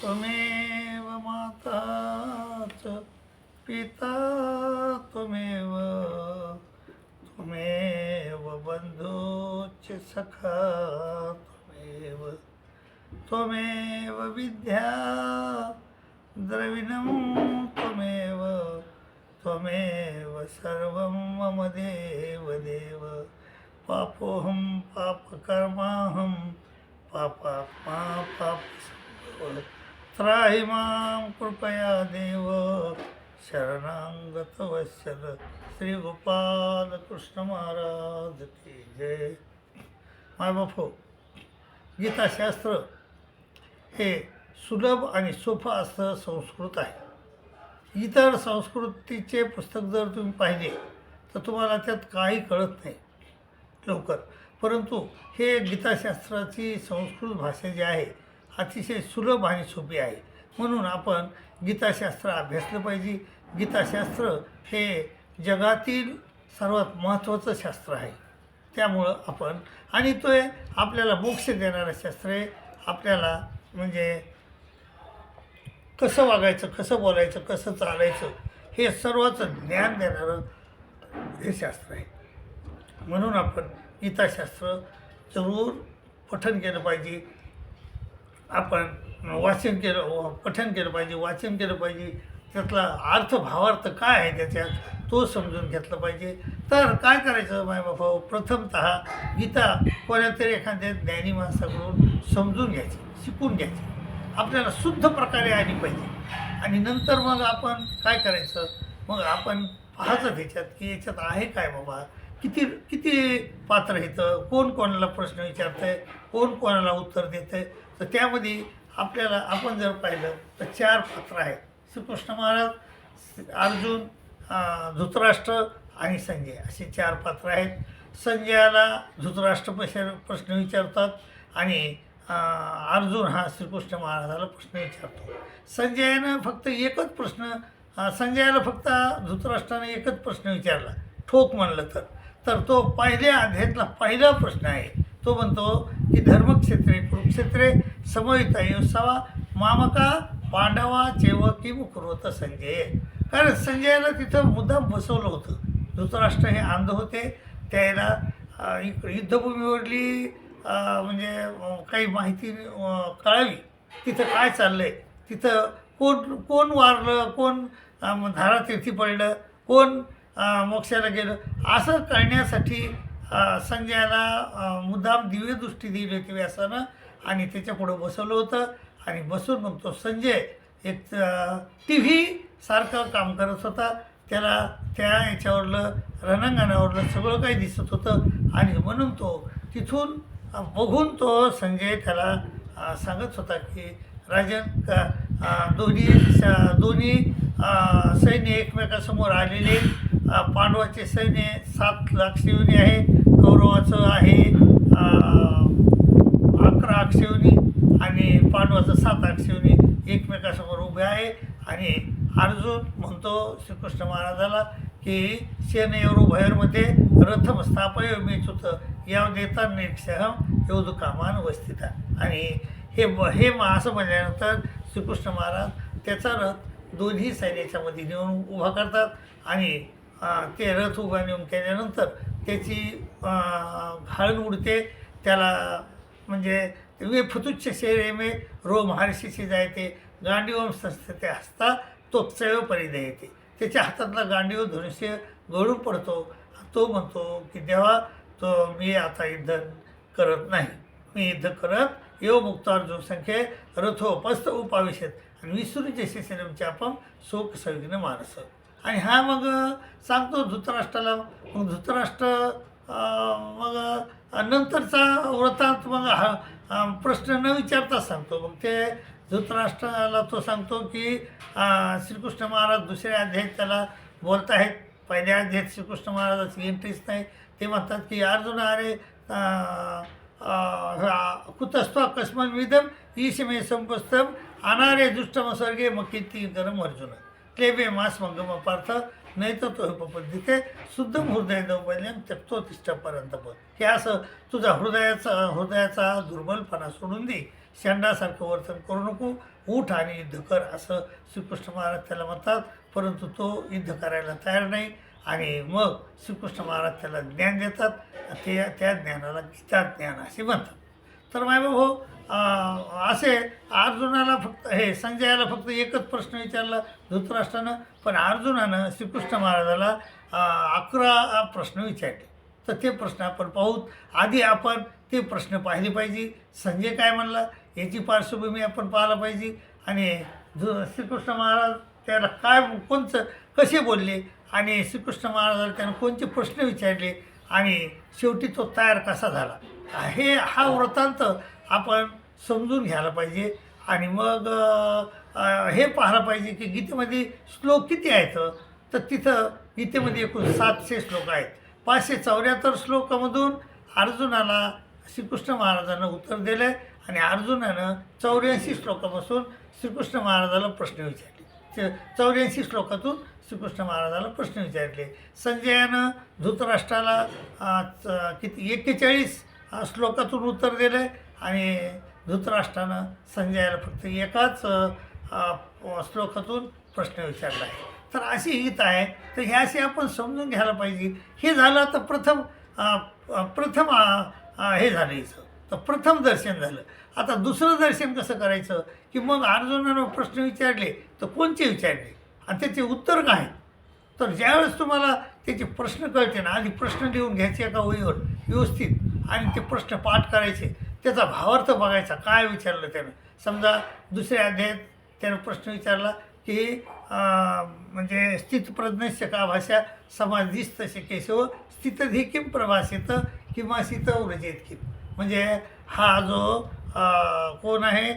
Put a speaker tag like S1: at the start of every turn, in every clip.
S1: त्वमेव माता च पिता त्वमेव त्वमेव बन्धोच्च सखा त्वमेव त्वमेव विद्या द्रविणं त्वमेव त्वमेव सर्वं मम देव देव पापोऽहं पापकर्माहं पापात्मा पापसम्भव। त्राहि मां कृपया देव शरणाङ्गतवत्सल श्रीगोपालकृष्ण महाराज की जय। मायबापो गीताशास्त्र हे सुलभ आणि सोपं असं संस्कृत आहे. इतर संस्कृतीचे पुस्तक जर तुम्ही पाहिले तर तुम्हाला त्यात काही कळत नाही लवकर. परंतु हे गीताशास्त्राची संस्कृत भाषा जी आहे अतिशय सुलभ आणि सोपी आहे. म्हणून आपण गीताशास्त्र अभ्यासलं पाहिजे. गीताशास्त्र हे जगातील सर्वात महत्त्वाचं शास्त्र आहे. त्यामुळं आपण आणि तो आहे आपल्याला मोक्ष देणारं शास्त्र आहे. आपल्याला म्हणजे कसं वागायचं कसं बोलायचं कसं चालायचं हे सर्वाचं ज्ञान देणारं हे शास्त्र आहे. म्हणून आपण गीताशास्त्र जरूर पठन केलं पाहिजे. आपण वाचन केलं पठन केलं पाहिजे वाचन केलं पाहिजे. त्यातला अर्थ भावार्थ काय आहे त्याच्यात तो समजून घेतला पाहिजे. तर काय करायचं माय बाबा प्रथमत गीता कोणातरी एखाद्या ज्ञानी माणसाकडून समजून घ्यायची शिकून घ्यायची. आपल्याला शुद्ध प्रकारे आली पाहिजे. आणि नंतर मग आपण काय करायचं? मग आपण पाहायचं त्याच्यात की याच्यात आहे काय बाबा? किती किती पात्र येतं कोण कोणाला प्रश्न विचारतंय? कोण कोणाला उत्तर देतंय? तर त्यामध्ये आपल्याला आपण जर पाहिलं तर चार पात्र आहेत. श्रीकृष्ण महाराज अर्जुन धृतराष्ट्र आणि संजय. असे चार पात्र आहेत. संजयाला धृतराष्ट्र प्रश्न प्रश्न विचारतात आणि अर्जुन हा श्रीकृष्ण महाराजाला प्रश्न विचारतो. संजयानं फक्त एकच प्रश्न संजयाला फक्त धृतराष्ट्राने एकच प्रश्न विचारला. ठोक म्हणलं तर. तर तो पहिल्या अध्यायातला पहिला प्रश्न आहे. तो म्हणतो धर्मक्षेत्रे कुरुक्षेत्रे समविता योत्सवा मामका पांडवा चेव किम कुरवत संजय. कारण संजयाला तिथं मुद्दाम बसवलं होतं. धृतराष्ट्र हे अंध होते. त्याला इक- युद्धभूमीवरली म्हणजे काही माहिती कळावी. तिथं काय चाललं आहे तिथं कोण कोण वारलं? कोण धारातीर्थी पडलं? कोण मोक्षाला गेलं? असं करण्यासाठी संजयाला मुद्दाम दिव्यदृष्टी दिली होती व्यासानं आणि त्याच्या पुढं बसवलं होतं. आणि बसून मग तो संजय एक टी व्ही सारखं काम करत होता. त्याला त्या याच्यावरलं रणांगणावरलं सगळं काही दिसत होतं. आणि म्हणून तो तिथून बघून तो संजय त्याला सांगत होता की राजन का दोन्ही दोन्ही सैन्य एकमेकासमोर आलेले पांडवाचे सैन्य सात लाख आहे कौरवाचं आहे अकरा अक्षयोनी आणि पांडवाचं सात अक्षयोनी एकमेकासमोर उभे आहे. आणि अर्जुन म्हणतो श्रीकृष्ण महाराजाला की सेनेवर उभयरमध्ये रथम स्थापय मेचुत याव देता निरीक्षहम योधु कामान वस्थिता आणि हे हे मा असं म्हणल्यानंतर श्रीकृष्ण महाराज त्याचा रथ दोन्ही सैन्याच्या मध्ये नेऊन उभा करतात. आणि ते रथ उभा नेऊन केल्यानंतर त्याची घाळण उडते. त्याला म्हणजे वे फुतुच्छ शेरे मे रो महर्षीशी जायते गांडीवम संस्थते हसता तो चैव येते. त्याच्या हातातला गांडीव धनुष्य गळून पडतो. तो म्हणतो की देवा तो मी आता युद्ध करत नाही. मी युद्ध करत येव मुक्तार्जुन संख्ये रथोपस्थ उपाविशत आणि विसरू जसे सिनेमचे आपण शोक सविघ्न मानस. आणि हा मग सांगतो धृतराष्ट्राला मग धृतराष्ट्र मग नंतरचा व्रतांत मग हा प्रश्न न विचारता सांगतो. मग ते धृतराष्ट्राला तो सांगतो की श्रीकृष्ण महाराज दुसऱ्या अध्यायात त्याला बोलत आहेत पहिल्या अध्यायात श्रीकृष्ण महाराजाची एंट्रीच नाही. ते म्हणतात की अर्जुन अरे अं, कस्मन विदम ईशमे संपस्तम अनारे दुष्टम स्वर्गे मग किती गरम अर्जुन. क्लेबे मास मंगम पार्थ नाही तर तो उपपद्धते शुद्ध हृदय दौबल्यम त्यक्तो तिष्ठपर्यंत पण हे असं तुझा हृदयाचा हृदयाचा दुर्बलपणा सोडून दे. शेंडासारखं वर्तन करू नको. उठ आणि युद्ध कर असं श्रीकृष्ण महाराज त्याला म्हणतात. परंतु तो युद्ध करायला तयार नाही आणि मग श्रीकृष्ण महाराज त्याला ज्ञान देतात. ते त्या ज्ञानाला गीता ज्ञान असे म्हणतात. तर मायबाबा हो असे अर्जुनाला फक्त हे संजयाला फक्त एकच प्रश्न विचारला धृतराष्ट्रानं पण अर्जुनानं श्रीकृष्ण महाराजाला अकरा प्रश्न विचारले. तर ते प्रश्न आपण पाहूत. आधी आपण ते प्रश्न पाहिले पाहिजे. संजय काय म्हणला? याची पार्श्वभूमी आपण पाहायला पाहिजे. आणि जो श्रीकृष्ण महाराज त्याला काय कोणचं कसे बोलले? आणि श्रीकृष्ण महाराजाला त्यानं कोणते प्रश्न विचारले? आणि शेवटी तो तयार कसा झाला? हे हा वृत्तांत आपण समजून घ्यायला पाहिजे. आणि मग हे पाहायला पाहिजे की गीतेमध्ये श्लोक किती आहेत? तर तिथं गीतेमध्ये एकूण सातशे श्लोक आहेत. पाचशे चौऱ्याहत्तर श्लोकामधून अर्जुनाला श्रीकृष्ण महाराजांना उत्तर दिलं आहे आणि अर्जुनानं चौऱ्याऐंशी श्लोकापासून श्रीकृष्ण महाराजाला प्रश्न विचारले. चौऱ्याऐंशी श्लोकातून श्रीकृष्ण महाराजाला प्रश्न विचारले. संजयानं धृतराष्ट्राला च- किती? एक्केचाळीस श्लोकातून उत्तर दिलं आहे आणि धृतराष्ट्रानं संजयाला फक्त एकाच श्लोकातून प्रश्न विचारला आहे. तर अशी गीत आहे. तर हे असे आपण समजून घ्यायला पाहिजे. हे झालं तर प्रथम प्रथम हे झालं हिचं तर प्रथम दर्शन झालं. आता दुसरं दर्शन कसं करायचं? की मग अर्जुनानं प्रश्न विचारले तर कोणते विचारले? आणि त्याचे उत्तर काय? तर ज्यावेळेस तुम्हाला त्याचे प्रश्न कळते ना आधी प्रश्न लिहून घ्यायचे एका वहीवर व्यवस्थित. आणि ते प्रश्न पाठ करायचे. त्याचा भावार्थ बघायचा. काय विचारलं त्यानं? समजा दुसऱ्या अध्यायात त्यानं प्रश्न विचारला की म्हणजे स्थितप्रज्ञस्य का भाषा समाधीस्त केशव स्थितधी किम प्रभासित किमासित व्रजेत किम म्हणजे हा जो कोण आहे?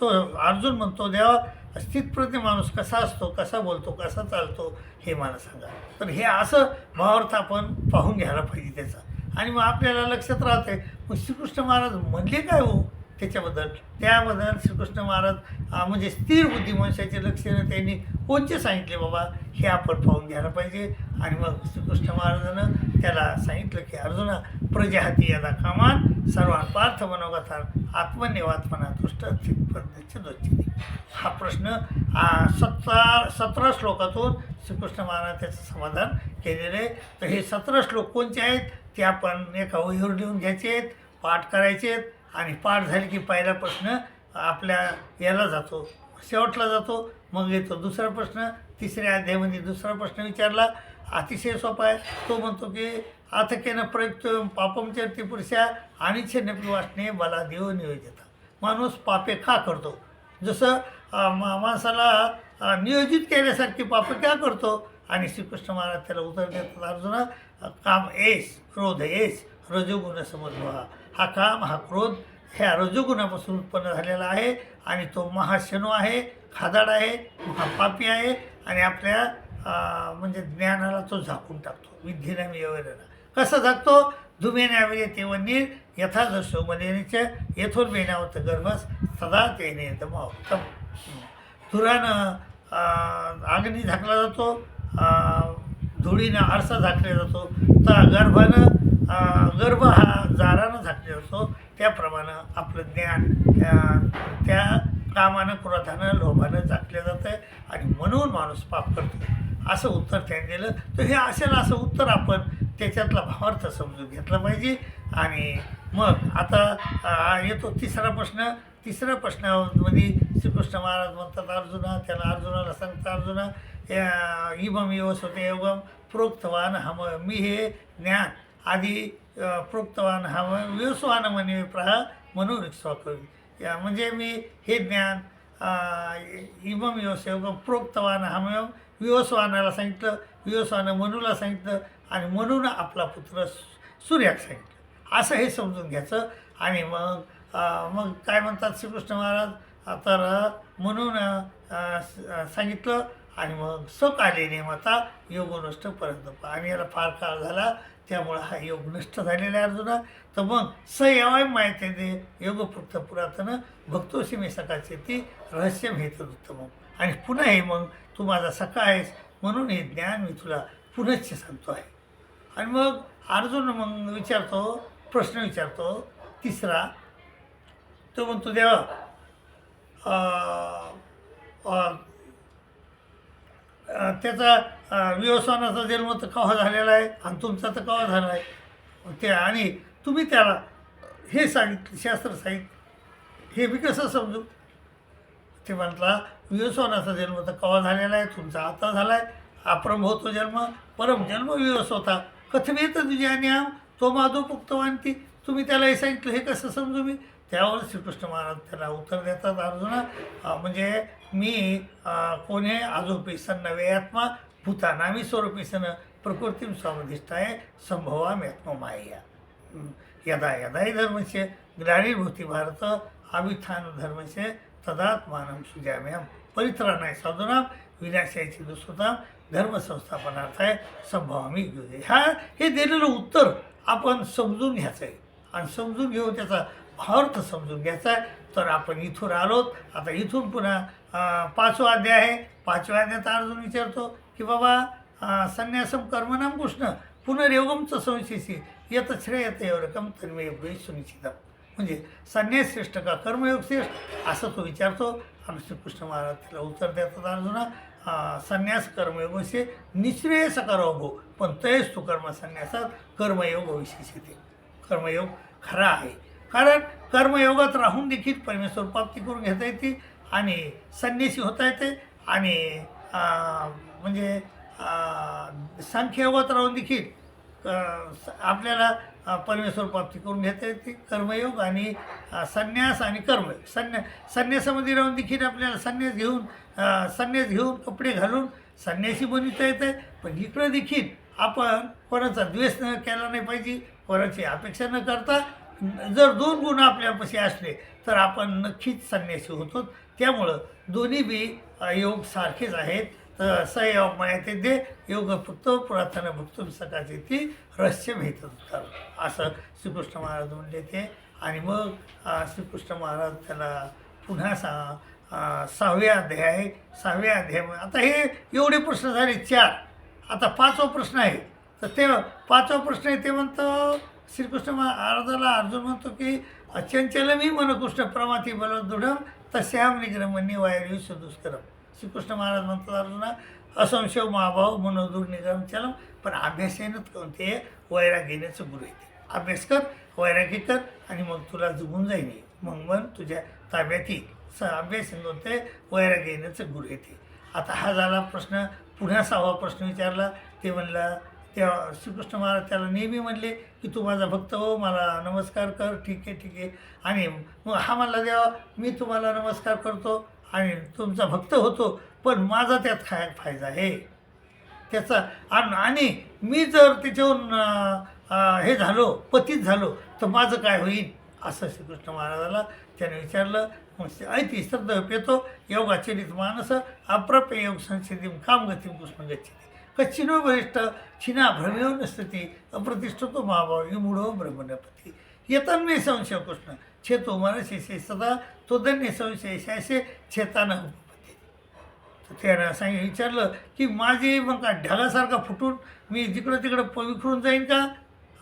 S1: तो अर्जुन म्हणतो देवा स्थितप्रज्ञ माणूस कसा असतो? कसा बोलतो? कसा चालतो? हे मला सांगा. तर हे असं भावार्थ आपण पाहून घ्यायला पाहिजे त्याचा. आणि मग आपल्याला लक्षात राहते मग श्रीकृष्ण महाराज म्हणले काय हो त्याच्याबद्दल? त्याबद्दल श्रीकृष्ण महाराज म्हणजे स्थिर बुद्धिमंशाचे लक्षणं त्यांनी कोणते सांगितले बाबा हे आपण पाहून घ्यायला पाहिजे. आणि मग श्रीकृष्ण महाराजानं त्याला सांगितलं की अर्जुना प्रजाहाती यदा कामान सर्वान पार्थ मनोगतान दुष्ट तुष्ट चित्पद्यचे दोच्चिती हा प्रश्न सत्ता सतरा श्लोकातून श्रीकृष्ण महाराज त्याचं समाधान केलेलं आहे. तर हे सतरा श्लोक कोणते आहेत? ते आपण एका ओहीवर लिहून घ्यायचे आहेत पाठ करायचे आहेत आणि पाठ झाले की पहिला प्रश्न आपल्या याला जातो शेवटला जातो मग येतो दुसरा प्रश्न तिसऱ्या अध्यायामध्ये दुसरा प्रश्न विचारला. अतिशय सोपा आहे. तो म्हणतो की अथकेनं प्रयुक्त पापमचरती पुरुषा आणि छेनपी वाचणे मला देव नियोजित. माणूस पापे का करतो. जसं मा माणसाला नियोजित केल्यासारखी पापं का करतो? आणि श्रीकृष्ण महाराज त्याला उत्तर देतात अर्जुना काम एस क्रोध एस रजोगुण समजवा हा काम हा क्रोध ह्या रजोगुणापासून उत्पन्न झालेला आहे आणि तो महाशनू आहे खादाड आहे महापापी आहे आणि आपल्या म्हणजे ज्ञानाला तो झाकून टाकतो. विद्येने मी कसं झाकतो? धुमेने तेव्हा नीळ यथा जसो मलेनीच्या येथून बेनावत गर्भस सदा तेने दमावतम धुरानं अग्नी झाकला जातो धुळीनं आरसा झाकला जातो तर गर्भानं गर्भ हा जारानं झाकला जातो त्याप्रमाणे आपलं ज्ञान त्या कामानं क्रोधानं लोभानं झाकलं जातं आहे आणि म्हणून माणूस पाप करतो असं उत्तर त्याने दिलं. तर हे असेल असं उत्तर आपण त्याच्यातला भावार्थ समजून घेतला पाहिजे आणि मग आता येतो तिसरा प्रश्न. तिसऱ्या प्रश्नामध्ये श्रीकृष्ण महाराज म्हणतात अर्जुना त्याला अर्जुनाला सांगता अर्जुना इमम योस होते योगम प्रोक्तवान हम मी हे ज्ञान आधी प्रोक्तवान हम व्यवस्वान म्हणे प्रहा म्हणून कवी म्हणजे मी हे ज्ञान इमम योस योगम प्रोक्तवान हमयम विवस्वानाला सांगितलं विवस्वानं मनूला सांगितलं आणि मनून आपला पुत्र सूर्याक सांगितलं. असं हे समजून घ्यायचं. आणि मग मग काय म्हणतात श्रीकृष्ण महाराज? तर म्हणून सांगितलं. आणि मग सकाले नेमता योग नष्ट पर्यंत आणि याला फार काळ झाला. त्यामुळं हा योग नष्ट झालेला आहे अर्जुना. तर मग स यावाय माहिती दे योगपुक्त पुरातन भक्तोशी मी सकाळचे ती रहस्यम हेत उत्तम. आणि पुन्हा हे मग तू माझा सखा आहेस म्हणून हे ज्ञान मी तुला पुनश्च सांगतो आहे. आणि मग अर्जुन मग विचारतो प्रश्न विचारतो तिसरा तो म्हणतो देवा त्याचा अं, जन्म तर कवा झालेला आहे आणि तुमचा तर कवा झाला आहे? ते आणि तुम्ही त्याला हे सांगितलं शास्त्र साहित्य हे मी कसं समजू? ते म्हटला व्यवसायाचा जन्म तर कवा झालेला आहे? तुमचा आता झाला आहे अप्रम होतो जन्म. परम जन्म विवस होता. कथमेत तुझ्या न्याम तो माधव पुक्तवांती तुम्ही त्याला हे सांगितलं हे कसं समजू मी? त्यावर श्रीकृष्ण महाराज त्याला उत्तर देतात अर्जुना म्हणजे मी कोणी कोणे आजोपी सन नवे आत्मा भूतानामी स्वरूपी सन प्रकृतीम स्वामधिष्ठाय संभवामी आत्ममाया यदा यदाही धर्मचे ग्लानिर्भूती भारत अभिथान धर्मचे तदात्मानं सुजाम्याम परित्राणाय साधुनाम विनाशाची दुसुताम धर्मसंस्थापनार्थाय संभवामी युगे. ह्या हे दिलेलं उत्तर आपण समजून घ्यायचं आहे आणि समजून घेऊन त्याचा भावार्थ समजून घ्यायचा आहे तर आपण इथून आलोत. आता इथून पुन्हा पाचवा अध्याय आहे. पाचव्या अध्यायात अर्जुन विचारतो की बाबा संन्यासम कर्मनाम कृष्ण पुनर्योगमचं संशयसी येत श्रेयत एवढं तन्मय योगेश सुनिश्चितम. म्हणजे संन्यास श्रेष्ठ का कर्मयोग श्रेष्ठ? असं तो विचारतो. आणि श्रीकृष्ण महाराज त्याला उत्तर देतात अर्जुना संन्यास कर्मयोगविषयी निश्रेयस करो पण तयच तू कर्म संन्यासात कर्मयोग विशेष येते कर्मयोग खरा आहे. कारण कर्मयोगात राहून देखील परमेश्वर प्राप्ती करून घेता येते आणि संन्यासी होता येते आणि म्हणजे अं, सांख्ययोगात राहून देखील आपल्याला परमेश्वर प्राप्ती करून घेता. येते कर्मयोग आणि संन्यास आणि कर्मयोग संन्या संन्यासामध्ये राहून देखील आपल्याला संन्यास घेऊन संन्यास घेऊन कपडे घालून संन्यासी बनविता येतं पण इकडं देखील आपण कोणाचा द्वेष न केला नाही पाहिजे. कोणाची अपेक्षा न करता जर दोन गुण आपल्यापाशी असले तर आपण नक्कीच संन्यासी होतो. त्यामुळं दोन्ही बी योग सारखेच आहेत. तर माहिती माया ते दे योग फक्त पुरातन भक्त सकाळचे ती रहस्य भेटत होतात. असं श्रीकृष्ण महाराज म्हणले ते. आणि मग श्रीकृष्ण महाराज त्याला पुन्हा सा सहाव्या अध्याय आहे सहाव्या अध्याय आता हे एवढे प्रश्न झाले चार. आता पाचवा प्रश्न आहे. तर ते पाचवा प्रश्न आहे ते म्हणतो श्रीकृष्ण महाराजाला अर्जुन म्हणतो की चंचलमी मन कृष्ण प्रमाती बल दृढम तस्याम निग्रम वायु दुष्करम श्रीकृष्ण महाराज म्हणतात अर्जुना असंशय महाभाव मनोदूर निगम चलम पण अभ्यासानं कोणते वैराग घेण्याचं गुरु येते अभ्यास कर वैरागी कर आणि मग तुला जुगून जाईल मग मन तुझ्या ताब्यात येईल स अभ्यास कोणते वैराग घेण्याचं गुरु येते आता हा झाला प्रश्न पुन्हा सहावा प्रश्न विचारला. ते म्हणला तेव्हा श्रीकृष्ण महाराज त्याला नेहमी म्हणले की तू माझा भक्त हो मला नमस्कार कर ठीक आहे ठीक आहे. आणि मग हा म्हणला देवा मी तुम्हाला नमस्कार करतो आणि तुमचा भक्त होतो पण माझा त्यात काय फायदा आहे. त्याचा आणि आणि मी जर त्याच्याहून हे झालो पतीत झालो तर माझं काय होईल? असं श्रीकृष्ण महाराजाला त्याने विचारलं. मग ऐती श्रद्धा पेतो योगाचरित मानस अप्रप्य योग संसिधीम कामगतीम कृष्ण गच्छती. कच्चिनो वरिष्ठ छिना भ्रमेव नसती अप्रतिष्ठतो महाभाव युमुडो ब्रह्मणपती। येतन्मे संशय कृष्ण छेतो मनशेषे सदा तो धन्य संशय शासे छेताना उपपत्ती तर त्यानं सांग विचारलं की माझे मग का ढगासारखा फुटून मी जिकडं तिकडं प- विखरून जाईन का?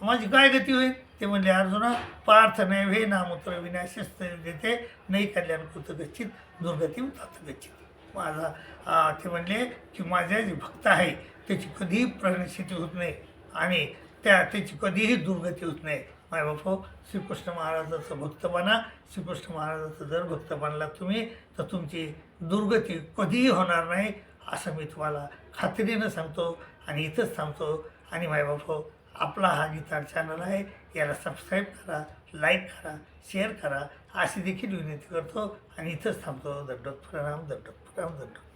S1: माझी काय गती होईल? ते म्हणले अर्जुना पार्थ नैवे नामोत्र विनाशस्त देते नाही कल्याण कृतगच्छित दुर्गती तात गच्छित. माझा ते म्हणले की माझ्या जे भक्त आहे त्याची कधीही प्रणस्थिती होत नाही आणि त्या त्याची कधीही दुर्गती होत नाही. माय बापो श्रीकृष्ण महाराजाचं भक्त बना श्रीकृष्ण महाराजाचं जर भक्त बनला तुम्ही तर तुमची दुर्गती कधीही होणार नाही असं मी तुम्हाला खात्रीनं सांगतो आणि इथंच थांबतो. आणि माय बापो आपला हा गीतार चॅनल आहे याला सबस्क्राईब करा लाईक करा शेअर करा अशी देखील विनंती करतो आणि इथंच थांबतो. दड्डोत प्रणाम दड्डोत प्रणाम दड्डोत